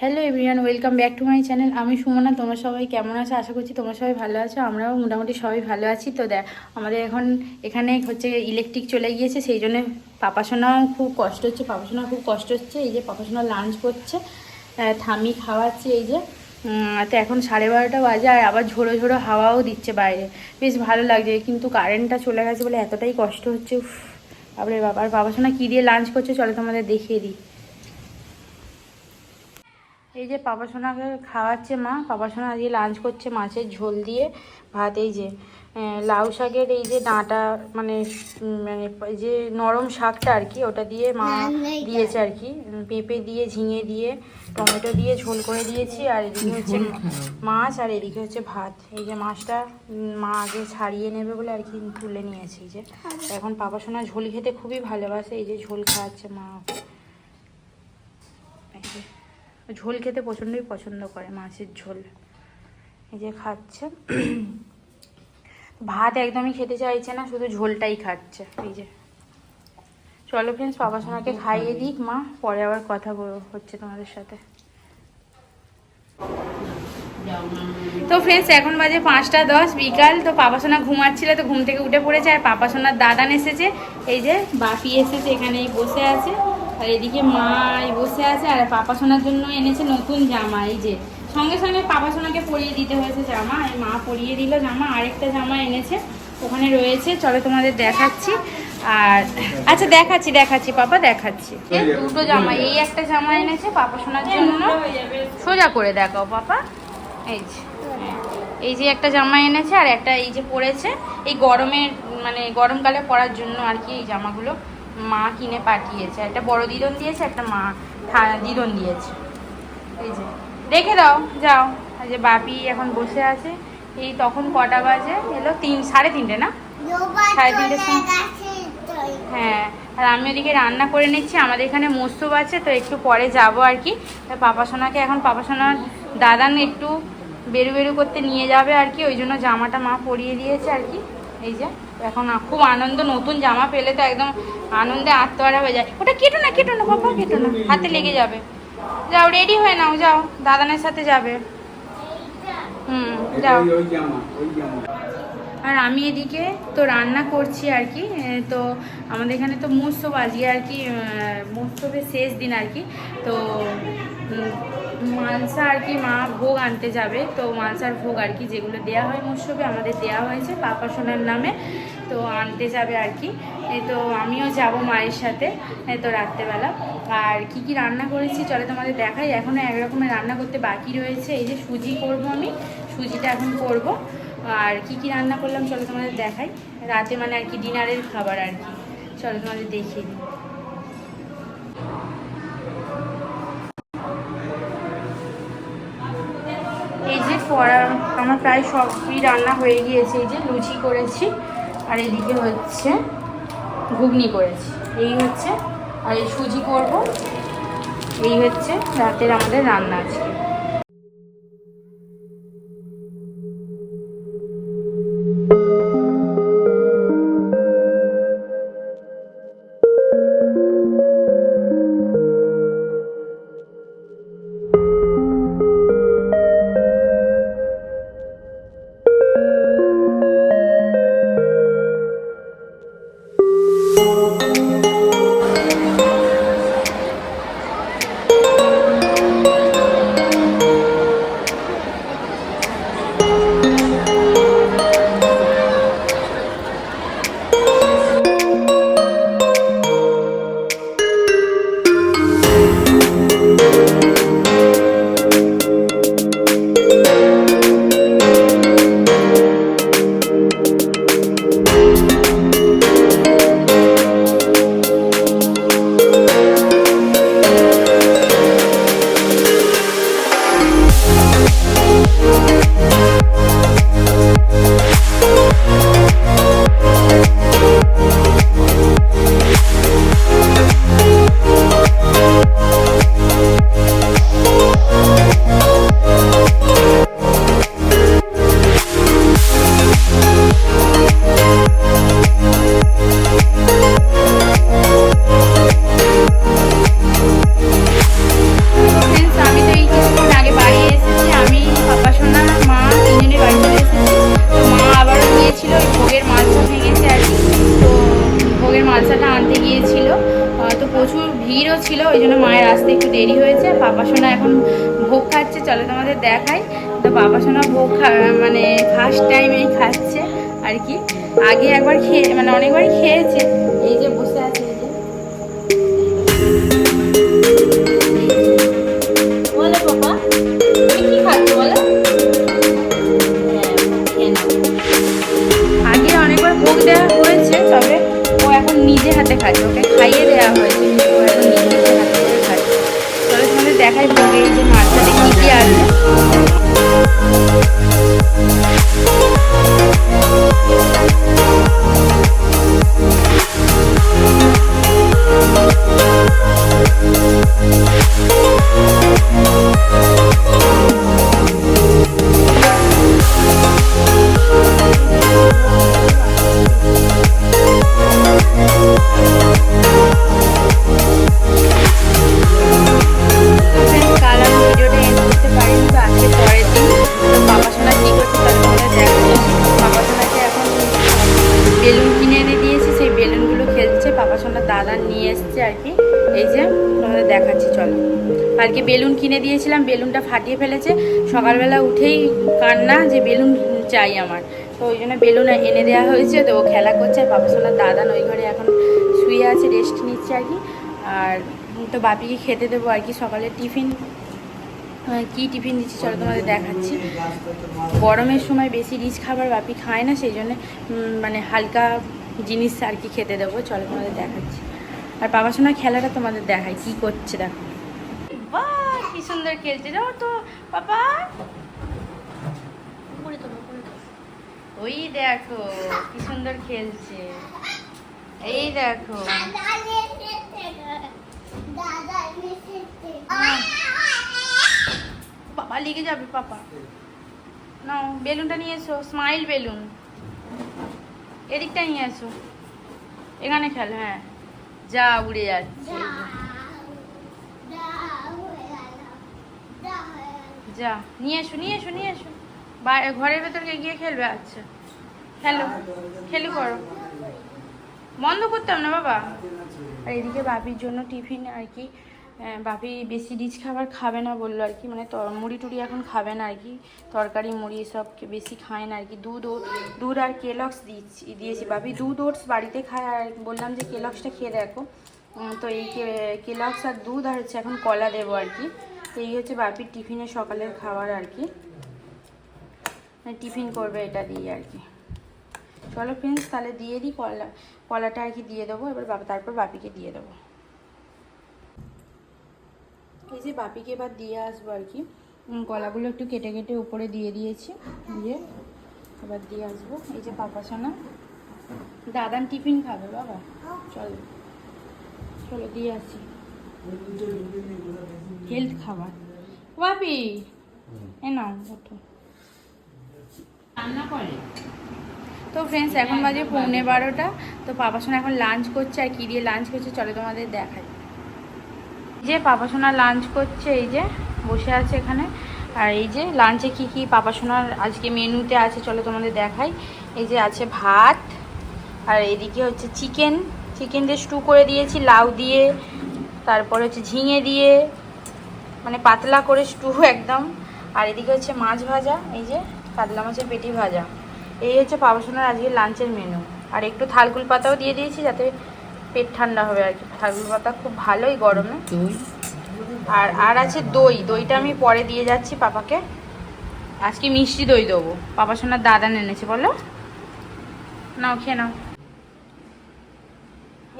Hello everyone welcome back to my channel আমি সুমনা, তোমরা সবাই কেমন আছো? আশা করছি তোমরা সবাই ভালো আছো। আমরাও মোটামুটি সবাই ভালো আছি। তো দেখ, আমাদের এখন এখানে হচ্ছে ইলেকট্রিক চলে গিয়েছে, সেই জন্য পাপাশোনাও খুব কষ্ট হচ্ছে পাপাসোনা খুব কষ্ট হচ্ছে। এই যে পাপাসোনা লাঞ্চ করছে ঠামি খাওয়াচ্ছে এই যে। তো এখন সাড়ে বারোটা বাজে আর আবার ঝোড়ো ঝোড়ো হাওয়াও দিচ্ছে বাইরে। বেশ ভালো লাগছে, কিন্তু কারেন্টটা চলে গেছে বলে এতটাই কষ্ট হচ্ছে বাবরে বাবা আর বাবাসোনা কী দিয়ে লাঞ্চ করছে, চলো তোমাদের দেখিয়ে দিই। এই যে পাপা সোনাকে খাওয়াচ্ছে মা পাপা সোনা আজকে লাঞ্চ করছে মাছের ঝোল দিয়ে ভাত এই যে লাউ শাকের এই যে ডাঁটা মানে মানে এই যে নরম শাকটা আর কি ওটা দিয়ে মা দিয়েছে আর কি পেঁপে দিয়ে ঝিঙে দিয়ে টমেটো দিয়ে ঝোল করে দিয়েছি আর এদিকে হচ্ছে মাছ আর এদিকে হচ্ছে ভাত এই যে মাছটা মা আগে ছাড়িয়ে নেবে বলে আর কি তুলে নিয়েছি এই যে। এখন পাপা সোনা ঝোল খেতে খুবই ভালোবাসে এই যে ঝোল খাওয়াচ্ছে মা। ওকে। এই যে ঝোল খেতে প্রচণ্ডই পছন্দ করে মাছের ঝোল। এই যে খাচ্ছে। ভাত একদমই খেতে চাইছে না, শুধু ঝোলটাই খাচ্ছে। এই যে। চলো ফ্রেন্ডস বাবা সোনাকে খাইয়ে দিক, মা। পরে আবার কথা হচ্ছে তোমাদের সাথে। তো ফ্রেন্ডস এখন বাজে পাঁচটা দশ, বিকাল। তো পাপা সোনা ঘুমাচ্ছিল, তো ঘুম থেকে উঠে পড়েছে। আর পাপা সোনার দাদান এসেছে। এই যে বাপি এসেছে, এখানেই বসে আছে। আর এদিকে মা এই বসে আছে আর পাপা সোনার জন্য এনেছে নতুন জামা এই যে। সঙ্গে সঙ্গে পাপা সোনাকে পরিয়ে দিতে হয়েছে জামা এই মা পরিয়ে দিল জামা আরেকটা জামা এনেছে। ওখানে রয়েছে চলো তোমাদের দেখাচ্ছি। আর আচ্ছা দেখাচ্ছি দেখাচ্ছি পাপা দেখাচ্ছি। এই দুটো জামা এই একটা জামা এনেছে পাপা সোনার জন্য। সোজা করে দেখাও পাপা। এই যে। এই যে একটা জামা এনেছে আর একটা এই যে পরেছে। এই গরমের মানে গরমকালে পরার জন্য আর কি এই জামাগুলো। মা কিনে পাঠিয়েছে। একটা বড় দিদন দিয়েছে একটা মা দিদন দিয়েছে। এই যে রেখে দাও যাও। আর যে বাপি এখন বসে আছে। এই তখন কটা বাজে? এলো তিন সাড়ে তিনটে না? সাড়ে তিনটে হ্যাঁ আর আমি ওদিকে রান্না করে নিচ্ছি। আমাদের এখানে মস্তব আছে তো একটু পরে যাব আর কি। পাপা সোনাকে এখন পাপা সোনার দাদান একটু বেরু বেরু করতে নিয়ে যাবে আর কি। ওই জন্য জামাটা মা পরিয়ে দিয়েছে আর কি। এই যে। এখন খুব আনন্দ নতুন জামা পেলে তো একদম আনন্দে আত্মহারা হয়ে যায়। ওটা কেটো না কেটো না পাপা কেটো না হাতে লেগে যাবে। যাও রেডি হয়ে নাও যাও দাদানের সাথে যাবে। হুম যাও। আর আমি এদিকে তো রান্না করছি আর কি তো আমাদের এখানে তো মৎস্যব আজকে আর কি মৎস্যবের শেষ দিন আর কি তো মালসা আর কি মা ভোগ আনতে যাবে। তো মালসার ভোগ আর কি যেগুলো দেওয়া হয় মৎস্যবে আমাদের দেওয়া হয়েছে পাপা সোনার নামে। তো আনতে যাবে আর কি। তো আমিও যাব মায়ের সাথে তো রাত্রেবেলা। আর কি কি রান্না করেছি চলে তোমাদের দেখাই। এখনও এক রকমের রান্না করতে বাকি রয়েছে। এই যে সুজি করব আমি, সুজিটা এখন করব। আর কি কি রান্না করলাম চলো তোমাদের দেখাই। রাতে মানে আর কি ডিনারের খাবার আর কি। চলো তোমাদের দেখিয়ে দিই। পড়া, আমার প্রায় সবই রান্না হয়ে গিয়েছে, এই যে লুচি করেছি, আর এদিকে হচ্ছে ঘুগনি করেছি। এই হচ্ছে, আর এই সুজি করব, এই হচ্ছে রাতের আমাদের রান্না আজকে। তোমাদের দেখাই। তো বাবা সোনা ভোগ মানে ফার্স্ট টাইম এই খাচ্ছে আর কি। আগে একবার খেয়ে মানে অনেকবারই খেয়েছে। এই যে বসে আছে বলো হ্যাঁ। আগে অনেকবার ভোগ দেওয়া হয়েছে, তবে ও এখন নিজে হাতে খাচ্ছে, ওকে খাইয়ে দেওয়া হয়েছে। কিনে দিয়েছিলাম, বেলুনটা ফাটিয়ে ফেলেছে। সকালবেলা উঠেই কান্না যে বেলুন চাই আমার। তো ওই জন্য বেলুন এনে দেওয়া হয়েছে, তো ও খেলা করছে। আর বাবা সোনার দাদা ওই ঘরে এখন শুয়ে আছে রেস্ট নিচ্ছে আর কি। আর তো বাপিকে খেতে দেবো আর কি, সকালে টিফিন। কি টিফিন দিচ্ছি চলো তোমাদের দেখাচ্ছি। গরমের সময় বেশি রিচ খাবার বাপি খায় না, সেই জন্য মানে হালকা জিনিস আর কি খেতে দেবো। চলো তোমাদের দেখাচ্ছি। আর বাবার সঙ্গে খেলাটা তোমাদের দেখায় কি করছে দেখো। কি সুন্দর খেলছে যাও তো তোলো। ওই দেখো কি সুন্দর খেলছে। এই দেখো। বাবা লেগে যাবে পাপা। নাও বেলুনটা নিয়ে এসো স্মাইল বেলুন। এদিকটা নিয়ে এসো। এখানে খেল হ্যাঁ। যা উড়ে যাচ্ছে। যা, নিয়ে এসো নিয়ে এসো নিয়ে এসো। ঘরের ভেতরকে গিয়ে খেলবে? আচ্ছা। খেলো, খেলু করো। বন্ধ করতাম না বাবা। আর এদিকে বাপির জন্য টিফিন আর কি বাপি বেশি রিচ খাবার খাবে না বলল আর কি। মানে মুড়ি টুড়ি এখন খাবে না আর কি। তরকারি, মুড়ি এসব কে- বেশি খায় না আর কি। দুধ ও দুধ আর কেলক্স দিচ্ছি দিয়েছি। বাপি দুধ ওটস বাড়িতে খায় আর বললাম যে কেলক্সটা খেয়ে দেখো। তো এই কেলক্স আর দুধ আর হচ্ছে এখন কলা দেবো আর কি। এই হচ্ছে বাপির টিফিনে সকালের খাবার আর কি। মানে টিফিন করবে এটা দিয়ে আর কি। চলো ফ্রেন্ডস তাহলে দিয়ে দিই কলা কলাটা আর কি দিয়ে দেবো, এবার বাবা তারপর বাপিকে দিয়ে দেবো। এই যে বাপিকে এবার দিয়ে আসব আর কি। কলাগুলো একটু কেটে কেটে উপরে দিয়ে দিয়েছি, দিয়ে এবার দিয়ে আসব। এই যে পাপা সোনা, দাদান টিফিন খাবে বাবা। চলো চলো, দিয়ে আসি হেলথ খাবার। বাপি এ নাও ওঠো। রান্না করে? তো ফ্রেন্ডস এখন বাজে পৌনে বারোটা। তো পাপা সোনা এখন লাঞ্চ করছে আর কি দিয়ে লাঞ্চ করছে চলো তোমাদের দেখাই। যে পাপা সোনা লাঞ্চ করছে এই যে বসে আছে এখানে। আর এই যে লাঞ্চে কি কি পাপা সোনার আজকে মেনুতে আছে চলো তোমাদের দেখাই। এই যে আছে ভাত আর এদিকে হচ্ছে চিকেন চিকেন দিয়ে স্টু করে দিয়েছি লাউ দিয়ে। তারপরে হচ্ছে ঝিঙে দিয়ে মানে পাতলা করে স্টু একদম। আর এদিকে হচ্ছে মাছ ভাজা এই যে কাতলা মাছের পেটি ভাজা। এই হচ্ছে পাবাসোনার আজকে লাঞ্চের মেনু আর একটু থালকুল পাতাও দিয়ে দিয়েছি যাতে পেট ঠান্ডা হবে আর কি। থালকুল পাতা খুব ভালোই গরমে। আর আর আছে দই। দইটা আমি পরে দিয়ে যাচ্ছি পাপাকে। আজকে মিষ্টি দই দেবো। পাপা সোনার দাদা এনেছে বলো। নাও খেয়ে নাও।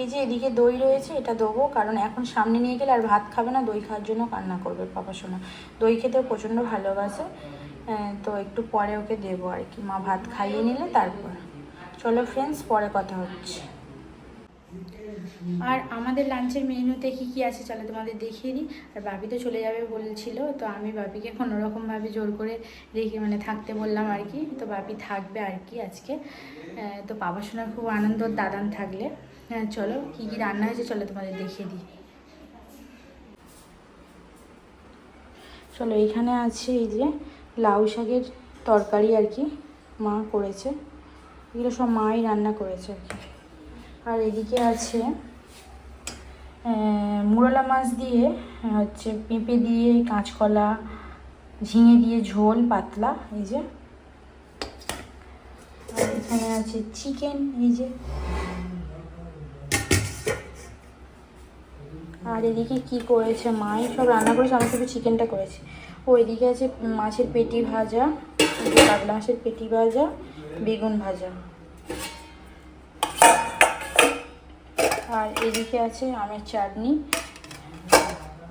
এই যে এদিকে দই রয়েছে, এটা দেবো। কারণ এখন সামনে নিয়ে গেলে আর ভাত খাবে না, দই খাওয়ার জন্য কান্না করবে পাপা সোনা। দই খেতে প্রচণ্ড ভালোবাসে। তো একটু পরে ওকে দেবো আর কি। মা ভাত খাইয়ে নিলে তারপর। চলো ফ্রেন্ডস পরে কথা হচ্ছে। আর আমাদের লাঞ্চের মেনুতে কী কী আছে চলো তোমাদের দেখিয়ে দিই। আর বাপি তো চলে যাবে বলছিল, তো আমি বাপিকে কোনো রকমভাবে জোর করে রেখে মানে থাকতে বললাম আর কি। তো বাপি থাকবে আর কি আজকে। তো বাবা শোনার খুব আনন্দ, দাদান থাকলে। হ্যাঁ চলো, কী কী রান্না হয়েছে চলো তোমাদের দেখিয়ে দিই। চলো, এখানে আছে এই যে লাউ শাকের তরকারি আর কি মা করেছে। এগুলো সব মাই রান্না করেছে আর এদিকে আছে মুরলা মাছ দিয়ে, হচ্ছে পেঁপে দিয়ে, কাঁচকলা, ঝিঙে দিয়ে ঝোল, পাতলা, এই যে। আর এখানে আছে চিকেন এই যে। আর এদিকে কি করেছে মাই সব রান্না করেছে, আমি শুধু চিকেনটা করেছি। ও এদিকে আছে মাছের পেটি ভাজা কাতলা মাছের পেটি ভাজা, বেগুন ভাজা। আর এদিকে আছে আমের চাটনি।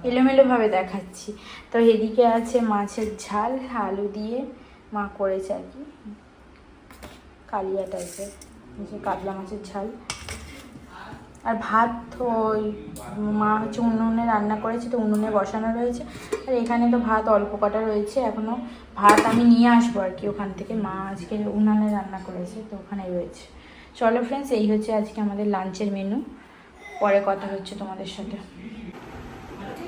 এলোমেলোভাবে দেখাচ্ছি। তো এদিকে আছে মাছের ঝাল, আলু দিয়ে মা করেছে আর কি। কালিয়া টাইপের কাতলা মাছের ঝাল। আর ভাত তো ওই মা হচ্ছে উনুনে রান্না করেছে, তো উনুনে বসানো রয়েছে। আর এখানে তো ভাত অল্প কটা রয়েছে এখনও ভাত আমি নিয়ে আসব আর কি ওখান থেকে। মা আজকে উনানে রান্না করেছে, তো ওখানেই রয়েছে। চলো ফ্রেন্ডস এই হচ্ছে আজকে আমাদের লাঞ্চের মেনু পরে কথা হচ্ছে তোমাদের সাথে।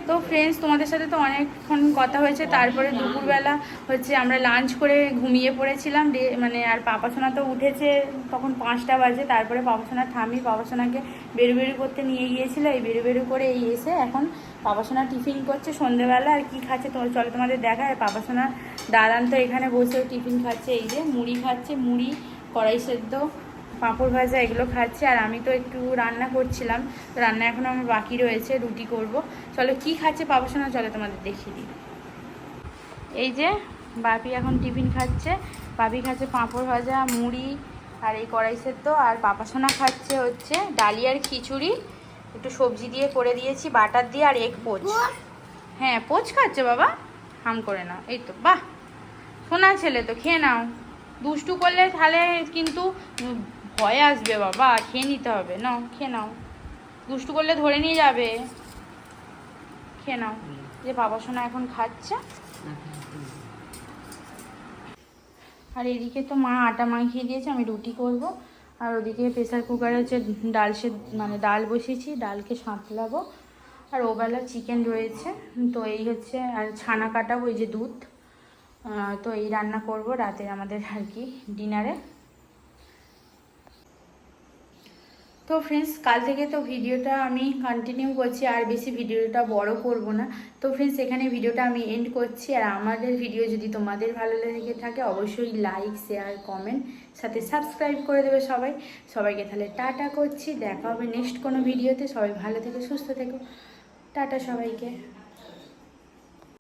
তো ফ্রেন্ডস তোমাদের সাথে তো অনেকক্ষণ কথা হয়েছে। তারপরে দুপুরবেলা হচ্ছে আমরা লাঞ্চ করে ঘুমিয়ে পড়েছিলাম। মানে আর পাপাসোনা তো উঠেছে তখন পাঁচটা বাজে। তারপরে পাপাসোনা থামি পাপাসোনাকে বেরু বেরু করতে নিয়ে গিয়েছিল। এই বেরু বেরু করে এই এসে এখন পাপাসোনা টিফিন করছে সন্ধেবেলা আর কি খাচ্ছে তোমার, চলো তোমাদের দেখা আর পাপাসোনা দাদান তো এখানে বসে টিফিন খাচ্ছে। এই যে মুড়ি খাচ্ছে। মুড়ি, কড়াই সেদ্ধ পাঁপড় ভাজা এগুলো খাচ্ছে, আর আমি তো একটু রান্না করছিলাম, তো রান্না এখনও আমার বাকি রয়েছে, রুটি করব। চলো, কি খাচ্ছে পাবো শোনা চলো তোমাদের দেখিয়ে দিই। এই যে, বাপি এখন টিফিন খাচ্ছে। বাপি খাচ্ছে পাঁপড় ভাজা, মুড়ি, আর এই কড়াই সেদ্ধ, আর পাপাসোনা খাচ্ছে হচ্ছে ডালিয়ার খিচুড়ি। একটু সবজি দিয়ে করে দিয়েছি, বাটার দিয়ে আর এক পোচ। হ্যাঁ পোচ খাচ্ছে বাবা? হাম করে নাও, এই তো, বাহ! শোনা ছেলে তো, খেয়ে নাও। দুষ্টু করলে তাহলে কিন্তু ভয় আসবে বাবা, খেয়ে নিতে হবে। নাও, খেয়ে নাও। দুষ্টু করলে ধরে নিয়ে যাবে। খেয়ে নাও। যে বাবা সোনা এখন খাচ্ছে। আর এদিকে তো মা আটা মাখিয়ে দিয়েছে, আমি রুটি করব। আর ওদিকে প্রেসার কুকারে হচ্ছে ডাল সে মানে ডাল বসিয়েছি, ডালকে সাঁতলাবো। আর ওবেলা চিকেন রয়েছে। তো এই হচ্ছে, আর ছানা কাটাবো, এই যে দুধ। তো এই রান্না করব রাতে আমাদের আর কি ডিনারে তো ফ্রেন্ডস কাল থেকে তো ভিডিওটা আমি কন্টিনিউ করছি, আর বেশি ভিডিওটা বড় করব না। তো ফ্রেন্ডস এখানে ভিডিওটা আমি এন্ড করছি, আর আমাদের ভিডিও যদি তোমাদের ভালো লেগে থাকে, অবশ্যই লাইক শেয়ার কমেন্ট সাথে সাবস্ক্রাইব করে দেবে সবাই। সবাইকে তাহলে টাটা করছি, দেখা হবে নেক্সট কোনো ভিডিওতে সবাই ভালো থেকে, সুস্থ থেকো। টাটা সবাইকে।